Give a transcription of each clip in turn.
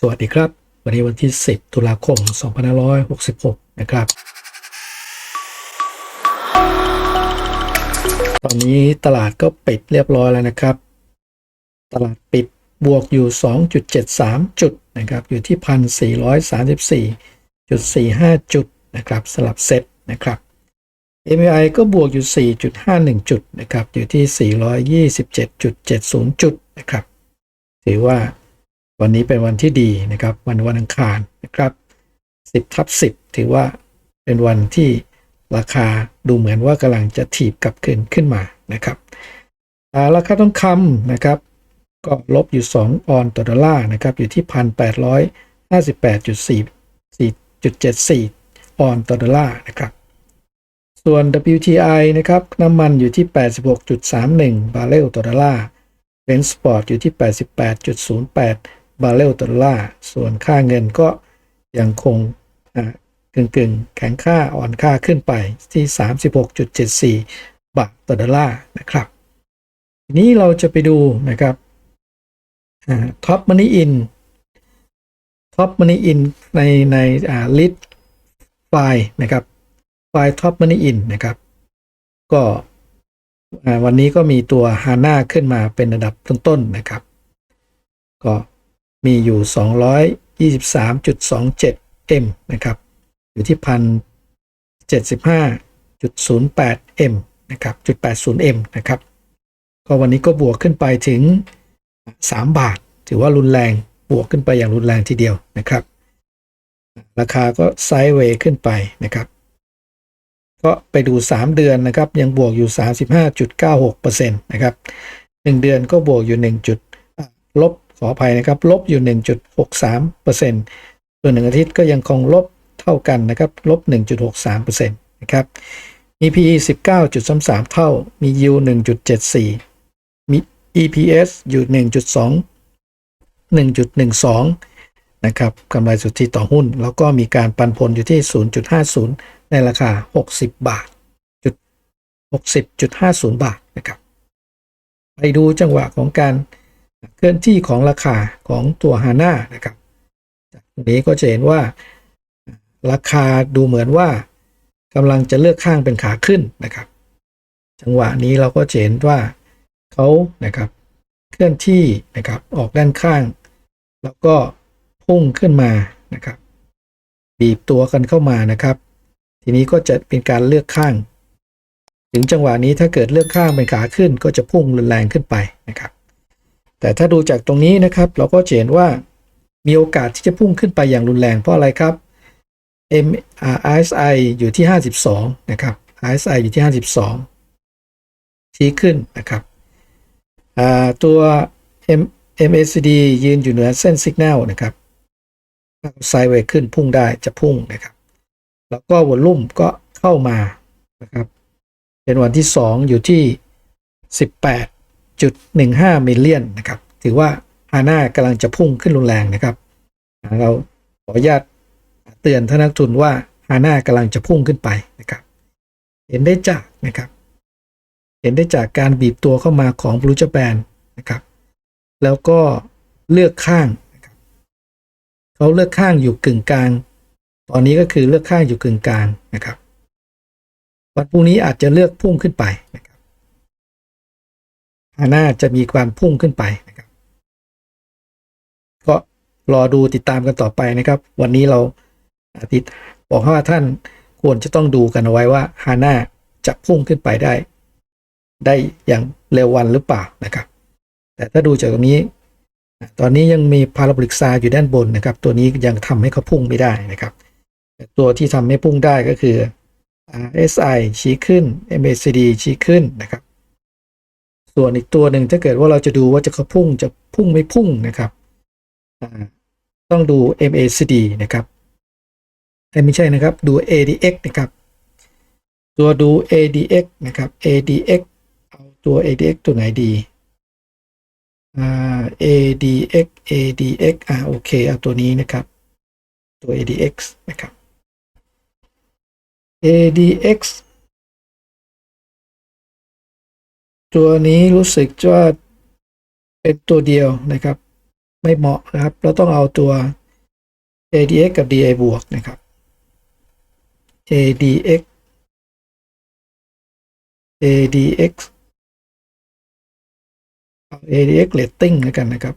สวัสดีครับ วันนี้วันที่ 10 ตุลาคม 2566 นะครับ ตอนนี้ตลาดก็ปิดเรียบร้อยแล้วนะครับ ตลาดปิดบวกอยู่ 2.73 จุดนะครับ อยู่ที่ 1,434.45 จุดนะครับ สลับเซ็ตนะครับ MAI ก็บวกอยู่ 4.51 จุดนะครับ อยู่ที่ 427.70 จุดนะครับ ถือว่า วันนี้เป็นวันที่ดีนะครับ วันวันอังคารนะครับ 10ทับ10 ถือว่าเป็นวันที่ราคาดูเหมือนว่ากำลังจะถีบกลับคืนขึ้นมานะครับราคาทองคำนะครับ ก็ลบอยู่ 2 ออนต่อดอลลาร์นะครับ อยู่ที่ 1,858.4.74 ออนต่อดอลลาร์นะครับ ส่วน WTI นะครับ น้ำมันอยู่ที่ 86.31 บาร์เรลต่อดอลลาร์เบนสปอร์ตอยู่ที่ 88.08 บาร์เรลตอดอลลาร์ส่วนค่าเงินก็ยังคงกึ่งกึ่งๆแข็งค่าอ่อนค่าขึ้นไปที่ 36.74 บาทต่อดอลลาร์นะครับทีนี้เราจะไปดูนะครับท็อปมันนี่อินท็อปมันนี่อินในในลิสไฟล์นะครับไฟล์ท็อปมันนี่อินนะครับก็วันนี้ก็มีตัวฮาน่าขึ้นมาเป็นระดับต้นๆนะครับ ก็ มีอยู่ 223.27 M นะครับ อยู่ที่พัน75.08 M นะครับจุด 80 M นะครับ ก็วันนี้ก็บวกขึ้นไปถึง 3 บาท ถือว่ารุนแรง บวกขึ้นไปอย่างรุนแรงทีเดียวนะครับ ราคาก็ไซด์เวย์ขึ้นไปนะครับ ก็ไปดู 3 เดือนนะครับ ยังบวกอยู่ 35.96%นะครับ 1 เดือนก็บวกอยู่ 1 จุดลบ ขออภัยนะครับ ลบอยู่ 1.63%ส่วน1อาทิตย์ก็ยังคงลบเท่ากันนะครับ ลบ 1.63%นะครับ มี PE 19.33 เท่า มี Yield 1.74 มี EPS อยู่ 1.2 1.12 นะครับกำไรสุทธิต่อหุ้น แล้วก็มีการปันผลอยู่ที่ 0.50 ในราคา 60 บาทจุด60.50 บาทนะครับ ไปดูจังหวะของการ เคลื่อนที่ของราคาของตัวฮาน่านะครับจากนี้ก็จะเห็นว่าราคาดูเหมือนว่ากำลังจะเลือกข้างเป็นขาขึ้นนะครับ จังหวะนี้เราก็จะเห็นว่าเขานะครับเคลื่อนที่นะครับออกด้านข้าง แล้วก็พุ่งขึ้นมานะครับ บีบตัวกันเข้ามานะครับ ทีนี้ก็จะเป็นการเลือกข้าง ถึงจังหวะนี้ถ้าเกิดเลือกข้างเป็นขาขึ้นก็จะพุ่งรุนแรงขึ้นไปนะครับ แต่ถ้าดูจากตรงนี้นะครับ เราก็เห็นว่ามีโอกาสที่จะพุ่งขึ้นไปอย่างรุนแรงเพราะอะไรครับ M RSI อยู่ที่ 52 นะครับ RSI อยู่ที่ 52 ชี้ขึ้นนะครับตัว M MACD ยืนอยู่เหนือเส้นสัญญาณนะครับไซด์เวย์ขึ้นพุ่งได้จะพุ่งนะครับ แล้วก็วอลลุ่มก็เข้ามานะครับ เป็นวันที่ 2 อยู่ที่ 18 1.15มิลเลียนนะครับ ถือว่าฮาน่ากำลังจะพุ่งขึ้นรุนแรงนะครับ เราขออนุญาตเตือนท่านนักทุนว่าฮาน่ากำลังจะพุ่งขึ้นไปนะครับ เห็นได้จากนะครับ เห็นได้จากการบีบตัวเข้ามาของบลูจแปนนะครับ แล้วก็เลือกข้างนะครับเขาเลือกข้างอยู่กึ่งกลาง ตอนนี้ก็คือเลือกข้างอยู่กึ่งกลางนะครับวันพรุ่งนี้อาจจะเลือกพุ่งขึ้นไปนะครับ น่าจะมีความพุ่งขึ้นไปนะครับก็รอดูติดตามกันต่อไปนะครับ วันนี้เราอาทิตย์บอกว่าท่านควรจะต้องดูกันเอาไว้ว่าฮาน่าจะพุ่งขึ้นไปได้ ได้อย่างเร็ววันหรือเปล่านะครับ แต่ถ้าดูจากตรงนี้ ตอนนี้ยังมีพาราบริกซาอยู่ด้านบนนะครับ ตัวนี้ยังทำให้เขาพุ่งไม่ได้นะครับแต่ตัวที่ทำให้พุ่งได้ก็คือ RSI ชี้ขึ้น MACD ชี้ขึ้นนะครับ ส่วนอีกตัวหนึ่งถ้าเกิดว่าเราจะดูว่าจะเขาพุ่งจะพุ่งไม่พุ่งนะครับต้องดู MACD นะครับไม่ใช่นะครับดู ADX นะครับ ตัวดู ADX นะครับ ADX เอาตัว ADX ตัวไหนดีอ่า ADX ADX อ่าโอเคเอาตัวนี้นะครับ ตัว ADX นะครับ ADX ตัวนี้รู้สึกว่าเป็นตัวเดียวนะครับ ไม่เหมาะนะครับ เราต้องเอาตัว ADX กับ DI บวกนะครับ ADX ADX เอา ADX rating แล้วกันนะครับ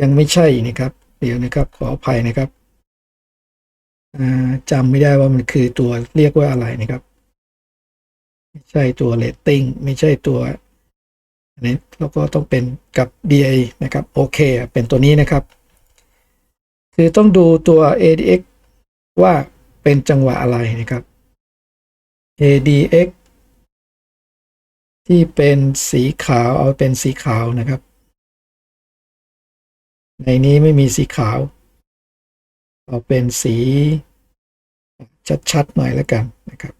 ยังไม่ใช่นะครับ เดี๋ยวนะครับขออภัยนะครับจำไม่ได้ว่ามันคือตัวเรียกว่าอะไรนะครับ ไม่ใช่ตัว rating ไม่ใช่ตัวอันนี้แล้วก็ต้องเป็นกับ DI นะครับโอเคเป็นตัวนี้นะครับ คือต้องดูตัว ADX ว่าเป็นจังหวะอะไรนะครับ ADX ที่เป็นสีขาวเอาเป็นสีขาวนะครับ ในนี้ไม่มีสีขาว เอาเป็นสีชัดๆหน่อยแล้วกันนะครับ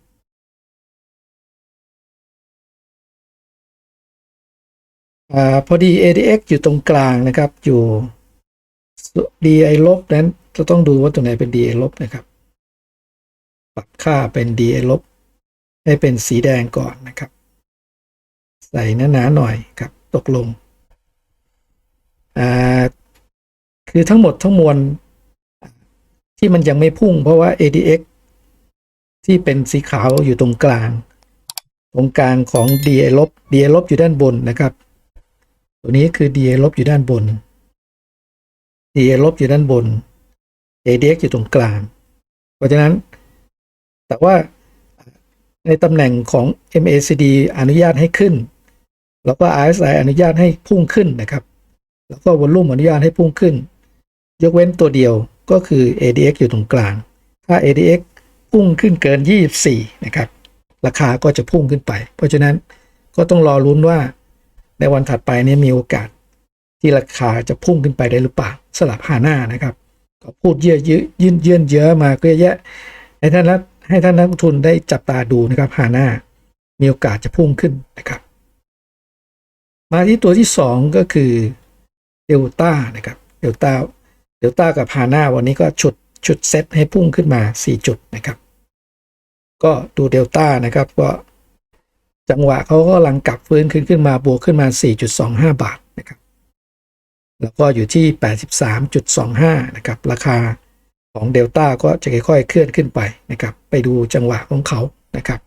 อพอดี ADX อยู่ตรงกลางนะครับ อยู่ DI ลบนั้นจะต้องดูว่าตัวไหนเป็น DI ลบนะครับ ปรับค่าเป็น DI ลบให้เป็นสีแดงก่อนนะครับ ใส่หนาๆหน่อยครับ ตกลงอ่าคือทั้งหมดทั้งมวลที่มันยังไม่พุ่งเพราะว่า ADX ที่เป็นสีขาวอยู่ตรงกลาง ตรงกลางของ DI ลบ DI ลบอยู่ด้านบนนะครับ ตัวนี้คือ DI ลบอยู่ด้านบน DI ลบอยู่ด้านบน ADX อยู่ตรงกลาง เพราะฉะนั้น แต่ว่าในตำแหน่งของ MACD อนุญาตให้ขึ้น แล้วก็ RSI อนุญาตให้พุ่งขึ้นนะครับ แล้วก็วอลลุ่มอนุญาตให้พุ่งขึ้น ยกเว้นตัวเดียวก็คือ ADX อยู่ตรงกลาง ถ้า ADX พุ่งขึ้นเกิน 24 นะครับ ราคาก็จะพุ่งขึ้นไป เพราะฉะนั้นก็ต้องรอลุ้นว่า ในวันถัดไปนี้มีโอกาสที่ราคาจะพุ่งขึ้นไปได้หรือเปล่าสลับหาหน้านะครับก็พูดเยอะยืยื่นเยื่นเยอะมาก็เยอะแยะให้ท่านนักให้ท่านนักลงทุนได้จับตาดูนะครับหาหน้ามีโอกาสจะพุ่งขึ้นนะครับ มาที่ตัวที่สองก็คือเดลต้านะครับเดลต้าเดลต้ากับฮาน่าวันนี้ก็ชุดชุดเซตให้พุ่งขึ้นมา 4 จุดนะครับ ก็ดูเดลต้านะครับก็ จังหวะเขาก็กำลังกลับฟื้นขึ้นขึ้นมาบวกขึ้นมา 4.25 บาทนะครับ แล้วก็อยู่ที่ 83.25 นะครับ ราคาของเดลต้าก็จะค่อยๆ เคลื่อนขึ้นไปนะครับ ไปดูจังหวะของเขานะครับ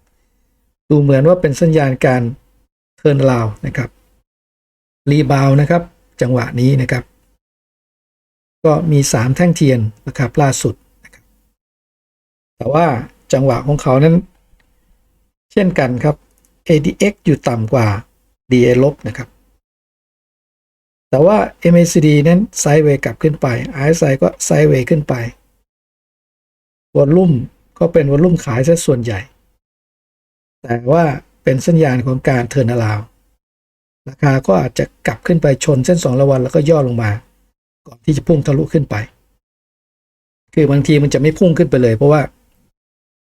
ดูเหมือนว่าเป็นสัญญาณการเทิร์นราวนะครับรีบาวนะครับ จังหวะนี้นะครับ ก็มี 3 แท่งเทียนนะครับล่าสุดนะครับแต่ว่าจังหวะของเขานั้น เช่นกันครับ ADX อยู่ต่ำกว่า DA ลบนะครับ แต่ว่า MACD นั้นไซด์เวย์กลับขึ้นไป RSI ก็ไซด์เวย์ขึ้นไปวอลลุ่มก็เป็นวอลลุ่มขายซะส่วนใหญ่ แต่ว่าเป็นสัญญาณของการเทิร์นอราวราคาก็อาจจะกลับขึ้นไปชนเส้น2ระวันแล้วก็ย่อลงมา ก่อนที่จะพุ่งทะลุขึ้นไป คือบางทีมันจะไม่พุ่งขึ้นไปเลย เพราะว่า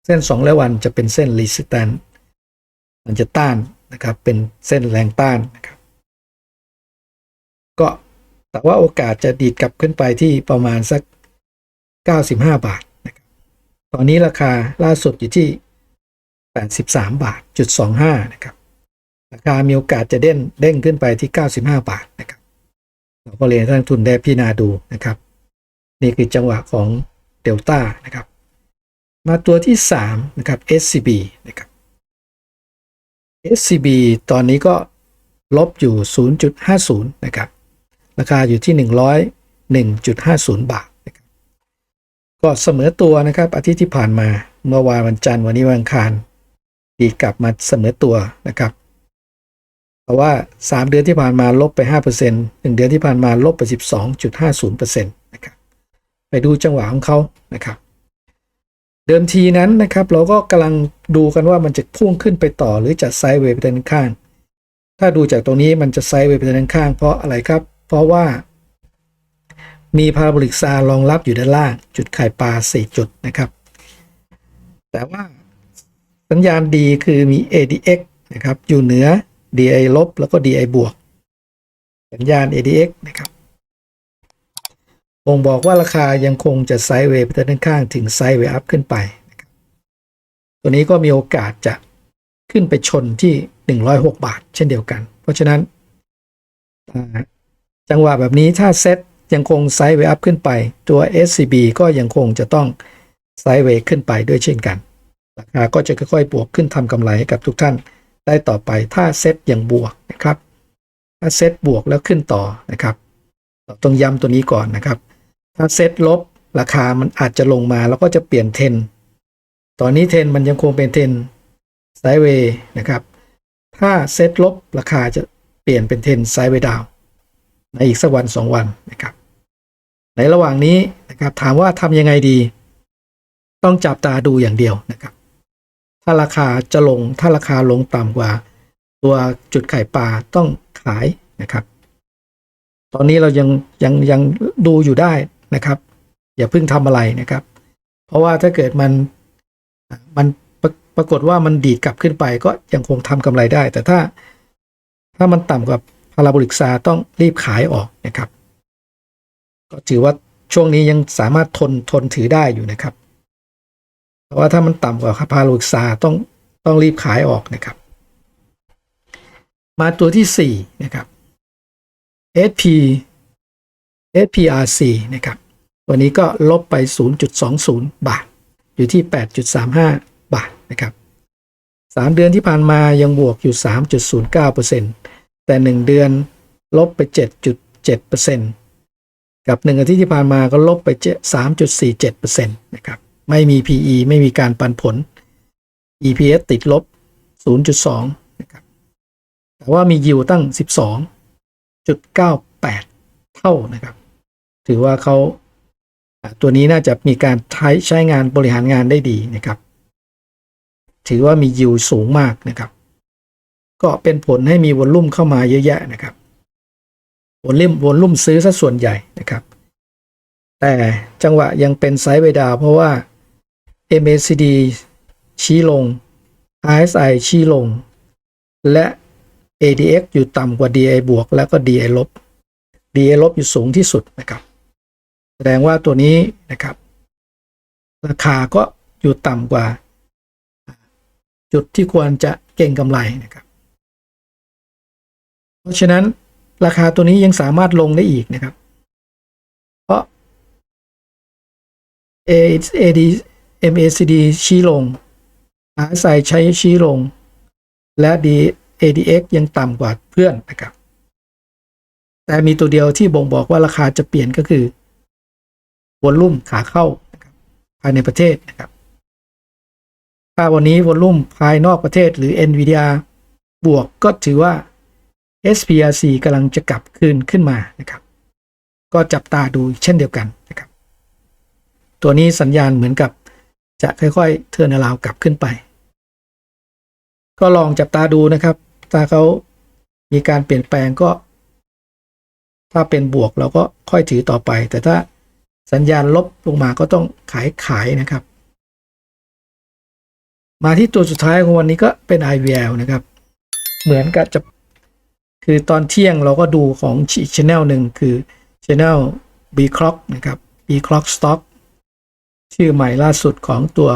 เส้น2ระวันจะเป็นเส้น resistance มันจะต้านนะครับเป็นเส้นแรงต้านนะครับก็แต่ว่าโอกาสจะดีดกลับขึ้นไปที่ประมาณสัก 95 บาทนะครับตอนนี้ราคาล่าสุดอยู่ที่ 83 บาทจุด25นะครับราคามีโอกาสจะเด้นเด้งขึ้นไปที่ 95 บาทนะครับเราก็เรียนท่านทุนได้พิจารณาดูนะครับ นี่คือจังหวะของเดลต้านะครับ มาตัวที่ 3 นะครับ SCB นะครับ SCB ตอนนี้ก็ลบอยู่ 0.50 นะครับ ราคาอยู่ที่ 101.50 บาทนะครับก็เสมอตัวนะครับ อาทิตย์ที่ผ่านมาเมื่อวานวันจันทร์วันนี้วันอังคารดีกลับมาเสมอตัวนะครับ เพราะว่า 3 เดือนที่ผ่านมาลบไป 5% 1 เดือนที่ผ่านมาลบไป 12.50%นะครับไปดูจังหวะของเขานะครับ เดิมทีนั้นนะครับ เราก็กำลัง ดูกันว่ามันจะพุ่งขึ้นไปต่อหรือจะไซด์เวย์ไปด้านข้าง ถ้าดูจากตรงนี้มันจะไซด์เวย์ไปด้านข้าง เพราะอะไรครับ เพราะว่า มีพาราโบลิกซารองรับอยู่ด้านล่าง จุดไขายปลา 4 จุดนะครับ แต่ว่าสัญญาณดีคือมี ADX นะครับ อยู่เหนือ DI ลบแล้วก็ DI บวก สัญญาณ ADX นะครับบ่งบอกว่าราคายังคงจะไซด์เวย์ไปด้านข้างถึงไซด์เวย์อัพขึ้นไป ตัวนี้ก็มีโอกาสจะขึ้นไปชนที่ 106 บาท เช่นเดียวกัน เพราะฉะนั้น จังหวะแบบนี้ถ้าเซตยังคงไซด์เวอัพขึ้นไป ตัว SCB ก็ยังคงจะต้องไซด์เวขึ้นไปด้วยเช่นกัน ราคาก็จะค่อยๆ บวกขึ้นทำกำไรให้กับทุกท่านได้ต่อไปถ้าเซตยังบวกนะครับ ถ้าเซตบวกแล้วขึ้นต่อนะครับเราต้องย้ำตัวนี้ก่อนนะครับ ถ้าเซตลบราคามันอาจจะลงมาแล้วก็จะเปลี่ยนเทรน ตอนนี้เทรนมันยังคงเป็นเทรนไซด์เวย์นะครับ ถ้าเซตลบราคาจะเปลี่ยนเป็นเทรนไซด์เวย์ดาวในอีกสักวันสองวันนะครับ ในระหว่างนี้นะครับถามว่าทำยังไงดี ต้องจับตาดูอย่างเดียวนะครับ ถ้าราคาจะลงถ้าราคาลงต่ำกว่า ตัวจุดไข่ปลาต้องขายนะครับ ตอนนี้เรายังยังยังดูอยู่ได้นะครับ อย่าเพิ่งทำอะไรนะครับ เพราะว่าถ้าเกิดมัน มันปรปรากฏว่ามันดีดกลับขึ้นไปก็ยังคงทำกำไรได้ แต่ถ้าถ้ามันต่ำกว่าพาราโบลิกซาต้องรีบขายออกนะครับ ก็ถือว่าช่วงนี้ยังสามารถทนทนถือได้อยู่นะครับแต่ว่าถ้ามันต่ำกว่าพาราโบลิกซาต้องต้องรีบขายออกนะครับ มาตัวที่4นะครับ SP SPRC นะครับวันนี้ก็ลบไป 0.20 บาท อยู่ที่ 8.35 บาทนะครับ3เดือนที่ผ่านมายังบวกอยู่ 3.09%แต่ 1 เดือนลบไป 7.7%กับ 1 อาทิตย์ที่ผ่านมาก็ลบไป 3.47%นะครับไม่มี PE ไม่มีการปันผล EPS ติดลบ 0.2 นะครับ แต่ว่ามียิวตั้ง 12.98 เท่านะครับ ถือว่าเขาอ่า ตัวนี้น่าจะมีการใช้ใช้งานบริหารงานได้ดีนะครับ ถือว่ามียิวสูงมากนะครับ ก็เป็นผลให้มีวอลลุ่มเข้ามาเยอะแยะนะครับวอลลุ่มวอลลุ่มซื้อซะส่วนใหญ่นะครับ แต่จังหวะยังเป็นไซด์เวดาวเพราะว่า MACD ชี้ลง RSI ชี้ลง และ ADX อยู่ต่ำกว่า DI บวกแล้วก็ DI ลบ DI ลบอยู่สูงที่สุดนะครับ แสดงว่าตัวนี้นะครับ ราคาก็อยู่ต่ำกว่า จุดที่ควรจะเก่งกำไรนะครับ เพราะฉะนั้นราคาตัวนี้ยังสามารถลงได้อีกนะครับ เพราะ AD MACD ชี้ลง RSI ใช้ชี้ลง และ D ADX ยังต่ำกว่าเพื่อนนะครับ แต่มีตัวเดียวที่บ่งบอกว่าราคาจะเปลี่ยนก็คือ วอลลุ่มขาเข้าภายในประเทศนะครับถ้าวันนี้วอลลุ่มภายนอกประเทศหรือ NVIDIA บวกก็ถือว่า SPRC กำลังจะกลับคืนขึ้นมานะครับ ก็จับตาดูเช่นเดียวกันนะครับ ตัวนี้สัญญาณเหมือนกับจะค่อยๆ เทิร์นาราวกลับขึ้นไป ก็ลองจับตาดูนะครับ ถ้าเขามีการเปลี่ยนแปลงก็ ถ้าเป็นบวกเราก็ค่อยถือต่อไป แต่ถ้า สัญญาณลบลงมาก็ต้องขายขายนะครับ มาที่ตัวสุดท้ายของวันนี้ก็เป็น IVL นะครับ เหมือนกับจะคือตอนเที่ยงเราก็ดูของอีกช anel หนึ่งคือ channel B Clock นะครับ B Clock Stock ชื่อใหม่ล่าสุดของตัว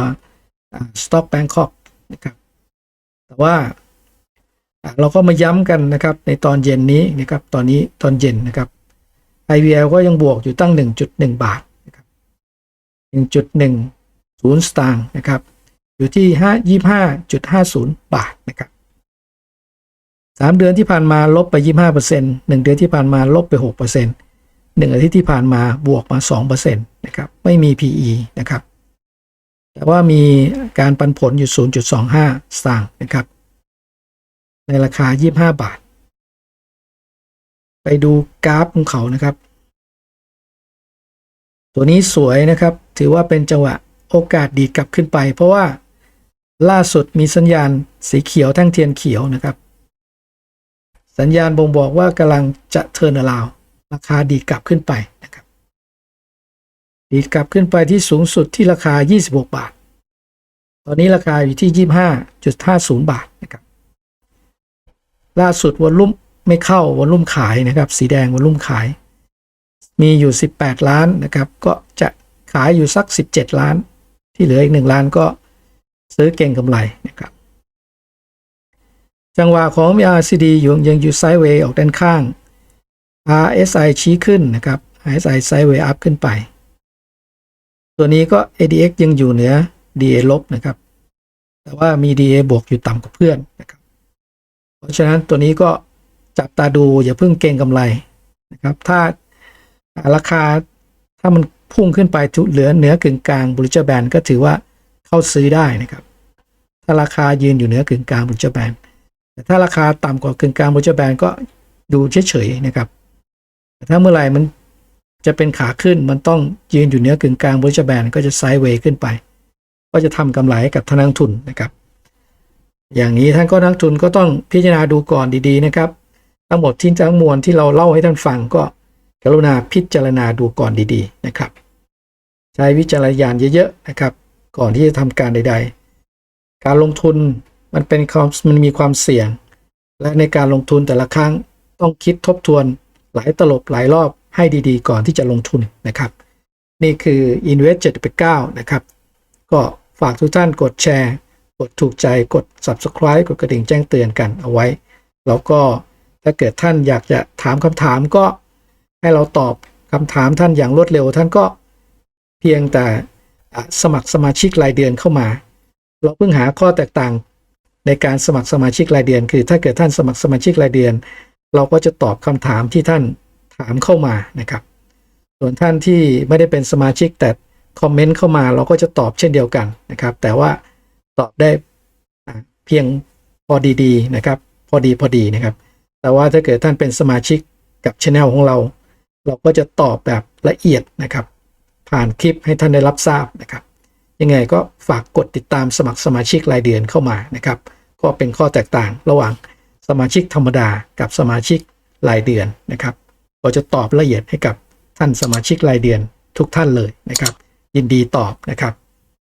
Stock Bangkok นะครับ แต่ว่าเราก็มาย้ำกันนะครับในตอนเย็นนี้นะครับ ตอนนี้ตอนเย็นนะครับ IVL ก็ยังบวกอยู่ตั้ง 1.1 บาทนะครับ1.10สตางค์นะครับ อยู่ที่25.50 บาทนะครับ3เดือนที่ผ่านมาลบไป 25% 1เดือนที่ผ่านมาลบไป6% 1อาทิตย์ที่ผ่านมาบวกมา 2%นะครับไม่มี PE นะครับแต่ว่ามีการปันผลอยู่ 0.25 สตางค์นะครับ ในราคา 25 บาท ดูกราฟของเขานะครับ ตัวนี้สวยนะครับ ถือว่าเป็นจังหวะโอกาสดีกลับขึ้นไป เพราะว่าล่าสุดมีสัญญาณสีเขียวแท่งเทียนเขียวนะครับ สัญญาณบ่งบอกว่ากำลังจะเทิร์นาราวราคาดีกลับขึ้นไปนะครับ ดีกลับขึ้นไปที่สูงสุดที่ราคา 26 บาท ตอนนี้ราคาอยู่ที่ 25.50 บาทนะครับ ล่าสุดวอลลุ่ม ไม่เข้าวอลุ่มขายนะครับ สีแดงวอลุ่มขาย มีอยู่ 18 ล้านนะครับ ก็จะขายอยู่สัก 17 ล้าน ที่เหลืออีก 1 ล้านก็ซื้อเก่งกำไรนะครับจังหวะของ RCD อยู่ยังอยู่ไซด์เวย์ออกด้านข้าง RSI ชี้ขึ้นนะครับ RSI sideway up ขึ้นไป ตัวนี้ก็ ADX ยังอยู่เหนือ DA ลบนะครับ แต่ว่ามี DA บวกอยู่ต่ำกว่าเพื่อนนะครับ เพราะฉะนั้นตัวนี้ก็ จับตาดูอย่าเพิ่งเก็งกำไรนะครับ ถ้าราคาถ้ามันพุ่งขึ้นไปทุเหลือเหนือกึ่งกลางบริจแบนก็ถือว่าเข้าซื้อได้นะครับ ถ้าราคายืนอยู่เหนือกึ่งกลางบริจแบนแต่ถ้าราคาต่ำกว่ากึ่งกลางบริจแบนก็ดูเฉยๆนะครับแต่ถ้าเมื่อไหร่มันจะเป็นขาขึ้นมันต้องยืนอยู่เหนือกึ่งกลางบริจแบนก็จะไซด์เวย์ขึ้นไป ก็จะทำกำไรกับทางนักทุนนะครับ อย่างนี้ท่านก็นักทุนก็ต้องพิจารณาดูก่อนดีๆนะครับ ทั้งหมดที่ทั้งมวลที่เราเล่าให้ท่านฟังก็กรุณาพิจารณาดูก่อนดีๆนะครับ ใช้วิจารณญาณเยอะๆนะครับ ก่อนที่จะทำการใด ๆ การลงทุนมันเป็นความมันมีความเสี่ยง และในการลงทุนแต่ละครั้งต้องคิดทบทวนหลายตลบหลายรอบให้ดีๆ ก่อนที่จะลงทุนนะครับ นี่คือ Invest 789นะครับ ก็ฝากทุกท่านกดแชร์ กดถูกใจกด Subscribe กดกระดิ่งแจ้งเตือนกันเอาไว้ แล้วก็ ถ้าเกิดท่านอยากจะถามคำถามก็ให้เราตอบคำถามท่านอย่างรวดเร็ว ท่านก็เพียงแต่สมัครสมาชิกรายเดือนเข้ามา เราเพิ่งหาข้อแตกต่างในการสมัครสมาชิกรายเดือน คือ ถ้าเกิดท่านสมัครสมาชิกรายเดือน เราก็จะตอบคำถามที่ท่านถามเข้ามานะครับ ส่วนท่านที่ไม่ได้เป็นสมาชิกแต่คอมเมนต์เข้ามาเราก็จะตอบเช่นเดียวกันนะครับ แต่ว่าตอบได้เพียงพอดีๆนะครับ พอดีพอดีนะครับ แต่ว่าถ้าเกิดท่านเป็นสมาชิกกับช anel ของเรา เราก็จะตอบแบบละเอียดนะครับ ผ่านคลิปให้ท่านได้รับทราบนะครับ ยังไงก็ฝากกดติดตามสมัครสมาชิกรายเดือนเข้ามานะครับ ก็เป็นข้อแตกต่างระหว่างสมาชิกธรรมดากับสมาชิกรายเดือนนะครับก็จะตอบละเอียดให้กับท่านสมาชิกรายเดือนทุกท่านเลยนะครับ ยินดีตอบนะครับ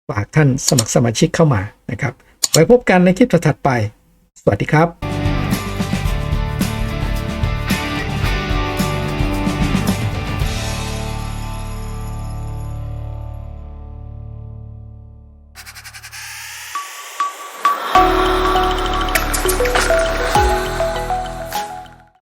ฝากท่านสมัครสมาชิกเข้ามานะครับ ไว้พบกันในคลิปถัดไป สวัสดีครับ